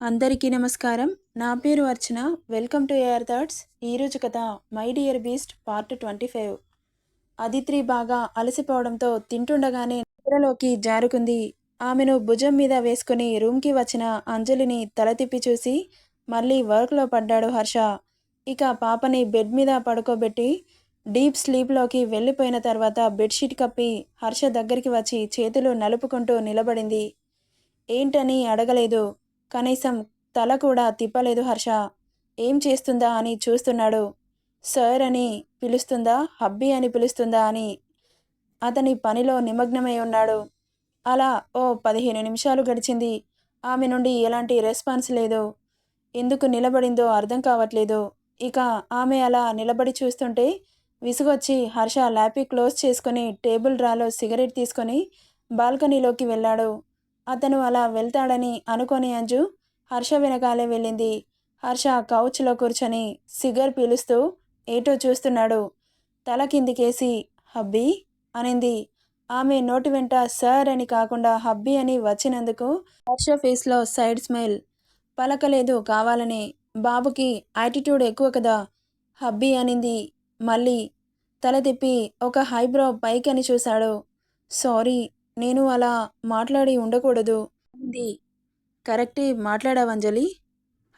అందరికీ నమస్కారం. నా పేరు Archana. Welcome to Air Thoughts. ఈరోజు కథ My Dear Beast part twenty five. Aditri బాగా అలసిపోవడంతో తింటుండగానే నిద్రలోకి జారుకుంది. ఆమెను భుజం మీద వేసుకుని రూమ్కి వచ్చిన అంజలిని తల తిప్పి చూసి మళ్ళీ వర్క్లో పడ్డాడు హర్ష. ఇక పాపని బెడ్ మీద పడుకోబెట్టి డీప్ స్లీప్లోకి వెళ్ళిపోయిన తర్వాత బెడ్షీట్ కప్పి హర్ష దగ్గరికి వచ్చి చేతులు నలుపుకుంటూ నిలబడింది. ఏంటని అడగలేదు. కనీసం తల కూడా తిప్పలేదు హర్ష. ఏం చేస్తుందా అని చూస్తున్నాడు. సార్ అని పిలుస్తుందా? హబ్బీ అని పిలుస్తుందా అని. అతని పనిలో నిమగ్నమై ఉన్నాడు. అలా ఓ పదిహేను నిమిషాలు గడిచింది. ఆమె నుండి ఎలాంటి రెస్పాన్స్ లేదు. ఎందుకు నిలబడిందో అర్థం కావట్లేదు. ఇక ఆమె అలా నిలబడి చూస్తుంటే విసుగొచ్చి హర్ష ల్యాపీ క్లోజ్ చేసుకుని టేబుల్ డ్రాలో సిగరెట్ తీసుకొని బాల్కనీలోకి వెళ్ళాడు. అతను అలా వెళ్తాడని అనుకోని అంజు హర్ష వెనకాలే వెళ్ళింది. హర్ష కౌచ్లో కూర్చొని సిగర్ పీలుస్తూ ఏటో చూస్తున్నాడు. తల కిందికేసి హబ్బీ అనింది. ఆమె నోటి వెంట సార్ అని కాకుండా హబ్బీ అని వచ్చినందుకు హర్ష ఫేస్లో సైడ్ స్మైల్. పలకలేదు కావాలని. బాబుకి యాటిట్యూడ్ ఎక్కువ కదా. హబ్బీ అనింది. మళ్ళీ తల తిప్పి ఒక హైబ్రో పైకని చూశాడు. సారీ నేను అలా మాట్లాడి ఉండకూడదు. అంది. కరెక్టే మాట్లాడావంజలి.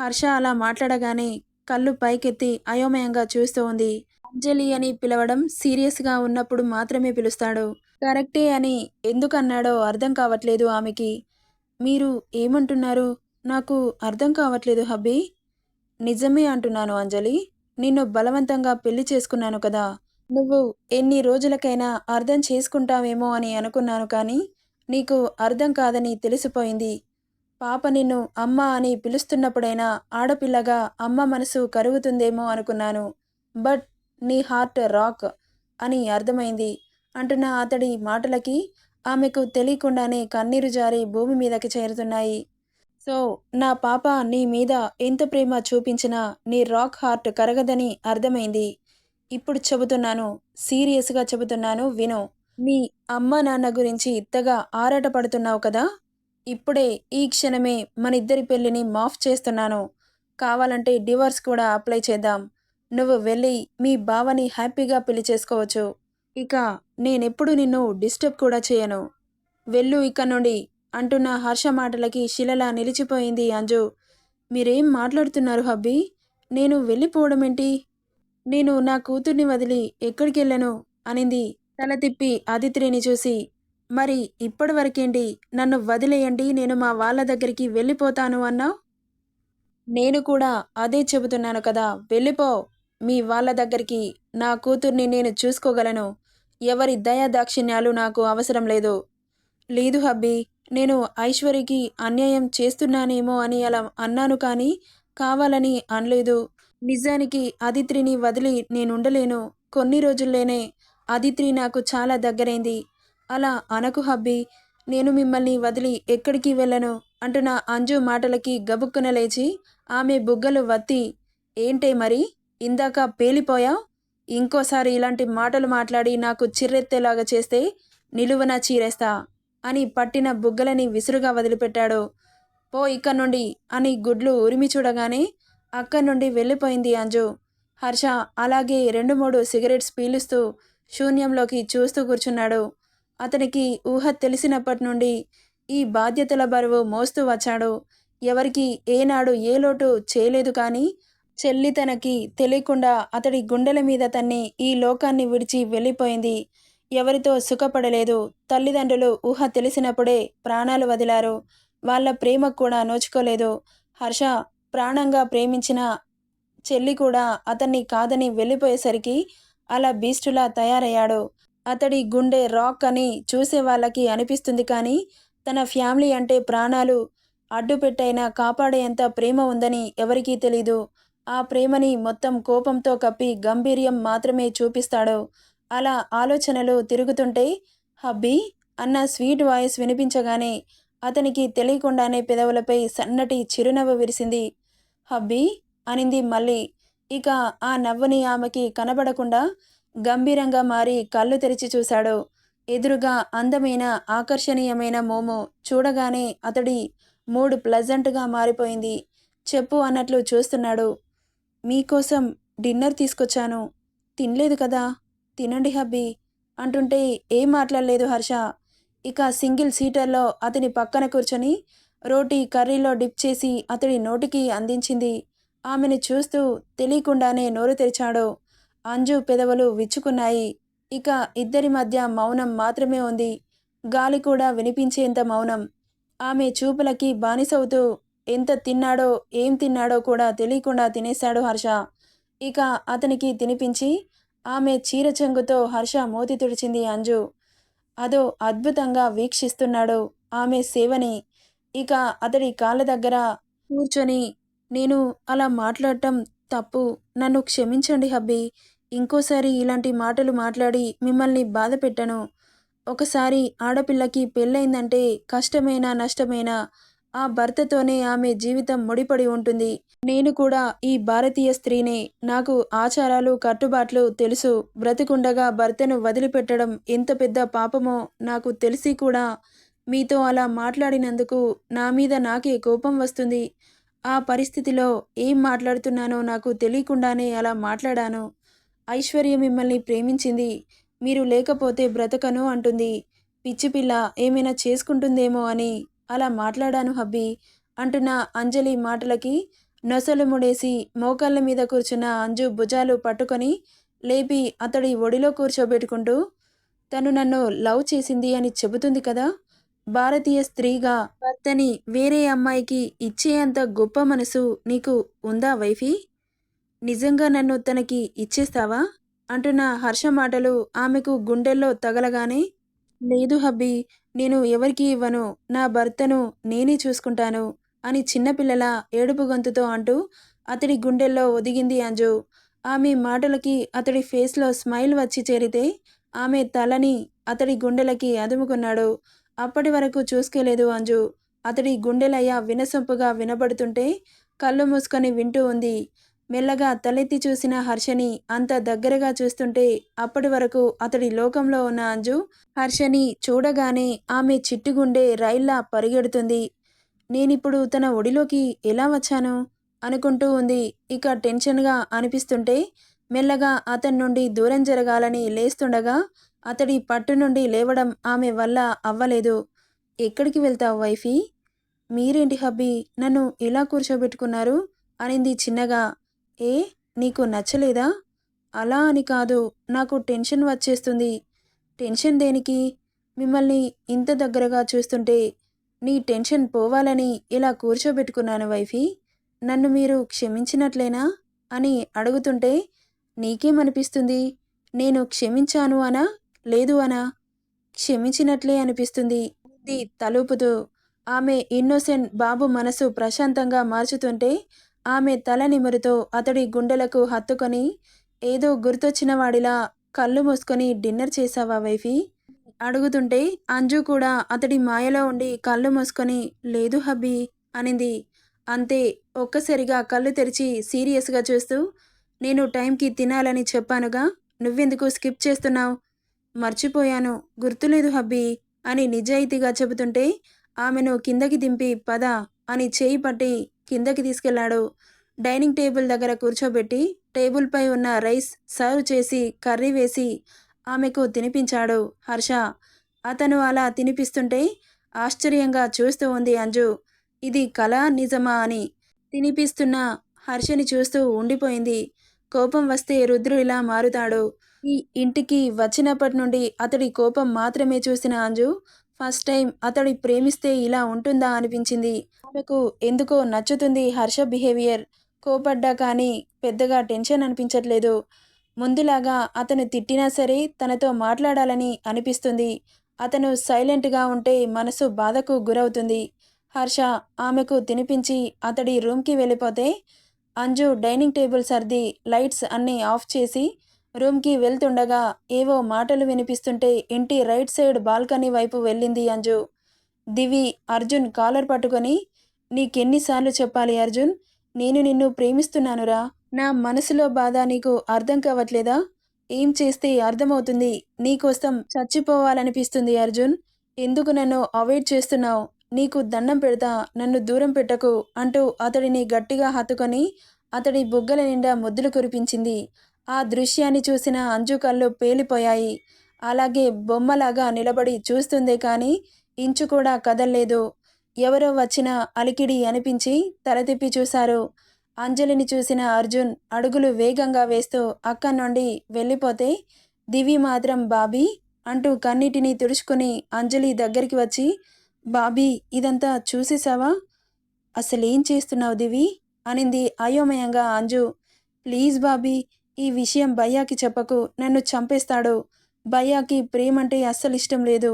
హర్ష అలా మాట్లాడగానే కళ్ళు పైకెత్తి అయోమయంగా చూస్తూ ఉంది. అంజలి అని పిలవడం సీరియస్గా ఉన్నప్పుడు మాత్రమే పిలుస్తాడు. కరెక్టే అని ఎందుకన్నాడో అర్థం కావట్లేదు ఆమెకి. మీరు ఏమంటున్నారు? నాకు అర్థం కావట్లేదు హబ్బీ. నిజమే అంటున్నాను అంజలి. నిన్ను బలవంతంగా పెళ్ళి చేసుకున్నాను కదా. నువ్వు ఎన్ని రోజులకైనా అర్థం చేసుకుంటావేమో అని అనుకున్నాను కానీ నీకు అర్థం కాదని తెలిసిపోయింది. పాప నిన్ను అమ్మ అని పిలుస్తున్నప్పుడైనా ఆడపిల్లగా అమ్మ మనసు కరుగుతుందేమో అనుకున్నాను. బట్ నీ హార్ట్ రాక్ అని అర్థమైంది. అంటున్న అతడి మాటలకి ఆమెకు తెలియకుండానే కన్నీరు జారి భూమి మీదకి చేరుతున్నాయి. సో నా పాప నీ మీద ఎంత ప్రేమ చూపించినా నీ రాక్ హార్ట్ కరగదని అర్థమైంది. ఇప్పుడు చెబుతున్నాను సీరియస్గా చెబుతున్నాను విను. మీ అమ్మ నాన్న గురించి ఇంతగా ఆరాటపడుతున్నావు కదా? ఇప్పుడే ఈ క్షణమే మన ఇద్దరి పెళ్ళిని మాఫ్ చేస్తున్నాను. కావాలంటే డివోర్స్ కూడా అప్లై చేద్దాం. నువ్వు వెళ్ళి మీ బావని హ్యాపీగా పెళ్ళి చేసుకోవచ్చు. ఇక నేనెప్పుడు నిన్ను డిస్టర్బ్ కూడా చేయను. వెళ్ళు ఇక నుండి అంటున్న హర్ష మాటలకి శిలలా నిలిచిపోయింది అంజు. మీరేం మాట్లాడుతున్నారు హబ్బీ? నేను వెళ్ళిపోవడం ఏంటి నేను నా కూతుర్ని వదిలి ఎక్కడికి వెళ్ళను? అనింది. తల తిప్పి ఆదిత్రిని చూసి మరి ఇప్పటి వరకేంటి నన్ను వదిలేయండి నేను మా వాళ్ళ దగ్గరికి వెళ్ళిపోతాను అన్నావు? నేను కూడా అదే చెబుతున్నాను కదా వెళ్ళిపో. మీ వాళ్ళ దగ్గరికి నా కూతుర్ని నేను చూసుకోగలను. ఎవరి దయా దాక్షిణ్యాలు నాకు అవసరం లేదు. లేదు హబ్బీ నేను ఐశ్వర్యకి అన్యాయం చేస్తున్నానేమో అని అలా అన్నాను కానీ కావాలని అనలేదు. నిజానికి అదిత్రిని వదిలి నేనుండలేను. కొన్ని రోజుల్లోనే అదిత్రి నాకు చాలా దగ్గరైంది. అలా అనకు హబ్బీ నేను మిమ్మల్ని వదిలి ఎక్కడికి వెళ్ళను? అంటున్న అంజు మాటలకి గబుక్కున లేచి ఆమె బుగ్గలు వత్తి ఏంటే మరి? ఇందాక పేలిపోయా ఇంకోసారి ఇలాంటి మాటలు మాట్లాడి నాకు చిర్రెత్తేలాగా చేస్తే నిలువన చీరేస్తా అని పట్టిన బుగ్గలని విసురుగా వదిలిపెట్టాడు. పో ఇక్కడ నుండి అని గుడ్లు ఉరిమి చూడగానే అక్కడి నుండి వెళ్ళిపోయింది అంజు. హర్ష అలాగే రెండు మూడు సిగరెట్స్ పీలుస్తూ శూన్యంలోకి చూస్తూ కూర్చున్నాడు. అతనికి ఊహ తెలిసినప్పటి నుండి ఈ బాధ్యతల బరువు మోస్తూ వచ్చాడు. ఎవరికి ఏనాడు ఏ లోటు చేయలేదు కానీ చెల్లి తనకి తెలియకుండా అతడి గుండెల మీద తన్ని ఈ లోకాన్ని విడిచి వెళ్ళిపోయింది. ఎవరితో సుఖపడలేదు. తల్లిదండ్రులు ఊహ తెలిసినప్పుడే ప్రాణాలు వదిలారు. వాళ్ళ ప్రేమ కూడా నోచుకోలేదు. హర్ష ప్రాణంగా ప్రేమించిన చెల్లి కూడా అతన్ని కాదని వెళ్ళిపోయేసరికి అలా బీస్టులా తయారయ్యాడు. అతడి గుండె రాక్ అని చూసే వాళ్ళకి అనిపిస్తుంది కానీ తన ఫ్యామిలీ అంటే ప్రాణాలు అడ్డుపెట్టైనా కాపాడేంత ప్రేమ ఉందని ఎవరికీ తెలీదు. ఆ ప్రేమని మొత్తం కోపంతో కప్పి గంభీర్యం మాత్రమే చూపిస్తాడు. అలా ఆలోచనలు తిరుగుతుంటే హబ్బీ! అన్న స్వీట్ వాయిస్ వినిపించగానే అతనికి తెలియకుండానే పెదవులపై సన్నటి చిరునవ్వు విరిసింది. హబ్బీ అనింది మళ్ళీ. ఇక ఆ నవ్వుని ఆమెకి కనబడకుండా గంభీరంగా మారి కళ్ళు తెరిచి చూశాడు. ఎదురుగా అందమైన ఆకర్షణీయమైన మోము చూడగానే అతడి మూడు ప్లజెంట్గా మారిపోయింది. చెప్పు అన్నట్లు చూస్తున్నాడు. మీకోసం డిన్నర్ తీసుకొచ్చాను. తినలేదు కదా? తినండి హబ్బీ అంటుంటే ఏం మాట్లాడలేదు హర్ష. ఇక సింగిల్ సీటర్లో అతని పక్కన కూర్చొని రోటీ కర్రీలో డిప్ చేసి అతడి నోటికి అందించింది. ఆమెను చూస్తూ తెలియకుండానే నోరు తెరిచాడు. అంజు పెదవులు విచ్చుకున్నాయి. ఇక ఇద్దరి మధ్య మౌనం మాత్రమే ఉంది. గాలి కూడా వినిపించేంత మౌనం. ఆమె చూపులకి బానిసవుతూ ఎంత తిన్నాడో ఏం తిన్నాడో కూడా తెలియకుండా తినేశాడు హర్ష. ఇక అతనికి తినిపించి ఆమె చీర చెంగుతో హర్ష మోతి తుడిచింది అంజు. అదో అద్భుతంగా వీక్షిస్తున్నాడు ఆమె సేవని. ఇక అతడి కాళ్ళ దగ్గర కూర్చొని నేను అలా మాట్లాడటం తప్పు. నన్ను క్షమించండి హబ్బీ. ఇంకోసారి ఇలాంటి మాటలు మాట్లాడి మిమ్మల్ని బాధ పెట్టను. ఒకసారి ఆడపిల్లకి పెళ్ళైందంటే కష్టమైనా నష్టమైనా ఆ భర్తతోనే ఆమె జీవితం ముడిపడి ఉంటుంది. నేను కూడా ఈ భారతీయ స్త్రీనే. నాకు ఆచారాలు కట్టుబాట్లు తెలుసు. బ్రతికుండగా భర్తను వదిలిపెట్టడం ఎంత పెద్ద పాపమో నాకు తెలిసి కూడా మీతో అలా మాట్లాడినందుకు నా మీద నాకే కోపం వస్తుంది. ఆ పరిస్థితిలో ఏం మాట్లాడుతున్నానో నాకు తెలియకుండానే అలా మాట్లాడాను. ఐశ్వర్య మిమ్మల్ని ప్రేమించింది. మీరు లేకపోతే బ్రతకను అంటుంది. పిచ్చిపిల్ల ఏమైనా చేసుకుంటుందేమో అని అలా మాట్లాడాను హబ్బీ. అంటున్న అంజలి మాటలకి నొసలు ముడేసి మోకాళ్ళ మీద కూర్చున్న అంజు భుజాలు పట్టుకొని లేపి అతడి ఒడిలో కూర్చోబెట్టుకుంటూ తను నన్ను లవ్ చేసింది అని చెబుతుంది కదా? భారతీయ స్త్రీగా భర్తని వేరే అమ్మాయికి ఇచ్చేంత గొప్ప మనసు నీకు ఉందా వైఫీ? నిజంగా నన్ను తనకి ఇచ్చేస్తావా? అంటున్న హర్ష మాటలు ఆమెకు గుండెల్లో తగలగానే లేదు హబ్బీ నేను ఎవరికి ఇవ్వను నా భర్తను నేనే చూసుకుంటాను అని చిన్నపిల్లల ఏడుపు గొంతుతో అంటూ అతడి గుండెల్లో ఒదిగింది అంజు. ఆమె మాటలకి అతడి ఫేస్లో స్మైల్ వచ్చి చేరితే ఆమె తలని అతడి గుండెలకి అదుముకున్నాడు. అప్పటి వరకు చూసుకోలేదు అంజు. అతడి గుండెలయ్య వినసొంపుగా వినబడుతుంటే కళ్ళు మూసుకొని వింటూ ఉంది. మెల్లగా తలెత్తి చూసిన హర్షని అంత దగ్గరగా చూస్తుంటే అప్పటి వరకు అతడి లోకంలో ఉన్న అంజు హర్షని చూడగానే ఆమె చిట్టుగుండె రైల్లా పరిగెడుతుంది. నేనిప్పుడు తన ఒడిలోకి ఎలా వచ్చాను? అనుకుంటూ ఉంది. ఇక టెన్షన్గా అనిపిస్తుంటే మెల్లగా అతని నుండి దూరం జరగాలని లేస్తుండగా అతడి పట్టు నుండి లేవడం ఆమె వల్ల అవ్వలేదు. ఎక్కడికి వెళ్తావు వైఫీ? మీరేంటి హబ్బీ? నన్ను ఇలా కూర్చోబెట్టుకున్నారు? అనింది చిన్నగా. ఏ? నీకు నచ్చలేదా? అలా అని కాదు. నాకు టెన్షన్ వచ్చేస్తుంది. టెన్షన్ దేనికి? మిమ్మల్ని ఇంత దగ్గరగా చూస్తుంటే నీ టెన్షన్ పోవాలని ఇలా కూర్చోబెట్టుకున్నాను వైఫీ. నన్ను మీరు క్షమించినట్లేనా? అని అడుగుతుంటే నీకేమనిపిస్తుంది? నేను క్షమించాను అనా? లేదు అనా? క్షమించినట్లే అనిపిస్తుంది. ఇది తలుపుతూ ఆమె ఇన్నోసెంట్ బాబు మనసు ప్రశాంతంగా మార్చుతుంటే ఆమె తల నిమురుతో అతడి గుండెలకు హత్తుకొని ఏదో గుర్తొచ్చిన వాడిలా కళ్ళు మూసుకొని డిన్నర్ చేసావా వైఫీ? అడుగుతుంటే అంజు కూడా అతడి మాయలో ఉండి కళ్ళు మూసుకొని లేదు హబ్బీ అనింది. అంతే ఒక్కసారిగా కళ్ళు తెరిచి సీరియస్గా చూస్తూ నేను టైంకి తినాలని చెప్పానుగా నువ్వెందుకు స్కిప్ చేస్తున్నావు? మర్చిపోయాను. గుర్తులేదు హబ్బీ అని నిజాయితీగా చెబుతుంటే ఆమెను కిందకి దింపి పద అని చేయి పట్టి కిందకి తీసుకెళ్ళాడు డైనింగ్ టేబుల్ దగ్గర కూర్చోబెట్టి టేబుల్పై ఉన్న రైస్ సర్వ్ చేసి కర్రీ వేసి ఆమెకు తినిపించాడు హర్ష. అతను అలా తినిపిస్తుంటే ఆశ్చర్యంగా చూస్తూ ఉంది అంజు. ఇది కళ నిజమా అని తినిపిస్తున్న హర్షని చూస్తూ ఉండిపోయింది. కోపం వస్తే రుద్రు ఇలా మారుతాడు. ఈ ఇంటికి వచ్చినప్పటి నుండి అతడి కోపం మాత్రమే చూసిన అంజు ఫస్ట్ టైం అతడి ప్రేమిస్తే ఇలా ఉంటుందా? అనిపించింది. ఆమెకు ఎందుకో నచ్చుతుంది హర్ష బిహేవియర్. కోపడ్డా కానీ పెద్దగా టెన్షన్ అనిపించట్లేదు. ముందులాగా అతను తిట్టినా సరే తనతో మాట్లాడాలని అనిపిస్తుంది. అతను సైలెంట్గా ఉంటే మనసు బాధకు గురవుతుంది. హర్ష ఆమెకు తినిపించి అతడి రూమ్కి వెళ్ళిపోతే అంజు డైనింగ్ టేబుల్ సర్ది లైట్స్ అన్నీ ఆఫ్ చేసి రూమ్కి వెళ్తుండగా ఏవో మాటలు వినిపిస్తుంటే ఇంటి రైట్ సైడ్ బాల్కనీ వైపు వెళ్ళింది అంజు. దివి అర్జున్ కాలర్ పట్టుకొని నీకెన్నిసార్లు చెప్పాలి అర్జున్? నేను నిన్ను ప్రేమిస్తున్నానురా. నా మనసులో బాధ నీకు అర్థం కావట్లేదా? ఏం చేస్తే అర్థమవుతుంది? నీకోసం చచ్చిపోవాలనిపిస్తుంది అర్జున్. ఎందుకు నన్ను అవాయిడ్ చేస్తున్నావు? నీకు దండం పెడతా నన్ను దూరం పెట్టకు అంటూ అతడిని గట్టిగా హత్తుకొని అతడి బుగ్గల నిండా ముద్దులు కురిపించింది. ఆ దృశ్యాన్ని చూసిన అంజు కళ్ళు పేలిపోయాయి. అలాగే బొమ్మలాగా నిలబడి చూస్తుందే కానీ ఇంచు కూడా కదల్లేదు. ఎవరో వచ్చిన అలికిడి అనిపించి తలతిప్పి చూశారు. అంజలిని చూసిన అర్జున్ అడుగులు వేగంగా వేస్తూ అక్కడి నుండి వెళ్ళిపోతే దివి మాత్రం బాబీ అంటూ కన్నిటిని తుడుచుకుని అంజలి దగ్గరికి వచ్చి బాబీ ఇదంతా చూసేసావా అసలేం చేస్తున్నావు దివి? అనింది అయోమయంగా అంజు. ప్లీజ్ బాబీ ఈ విషయం భయ్యాకి చెప్పకు. నన్ను చంపేస్తాడు. భయ్యాకి ప్రేమంటే అస్సలు ఇష్టం లేదు.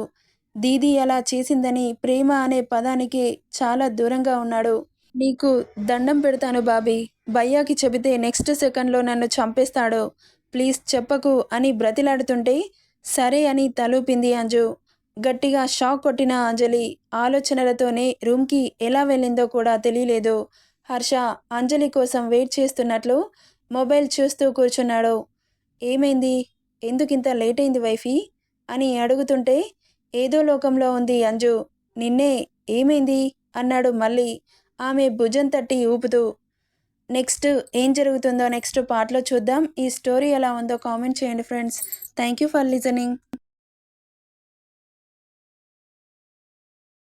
దీది అలా చేసిందని ప్రేమ అనే పదానికి చాలా దూరంగా ఉన్నాడు. నీకు దండం పెడతాను బాబీ. భయ్యాకి చెబితే నెక్స్ట్ సెకండ్లో నన్ను చంపేస్తాడు. ప్లీజ్ చెప్పకు అని బ్రతిలాడుతుంటే సరే అని తలూపింది అంజు. గట్టిగా షాక్ కొట్టిన అంజలి ఆలోచనలతోనే రూమ్కి ఎలా వెళ్ళిందో కూడా తెలియలేదు. హర్ష అంజలి కోసం వెయిట్ చేస్తున్నట్లు మొబైల్ చూస్తూ కూర్చున్నాడు. ఏమైంది? ఎందుకింత లేట్ అయింది వైఫీ? అని అడుగుతుంటే ఏదో లోకంలో ఉంది అంజు. నిన్నే ఏమైంది? అన్నాడు మళ్ళీ. ఆమె భుజం తట్టి ఊపుతూ నెక్స్ట్ ఏం జరుగుతుందో నెక్స్ట్ పార్ట్లో చూద్దాం. ఈ స్టోరీ ఎలా ఉందో కామెంట్ చేయండి friends. Thank you for listening.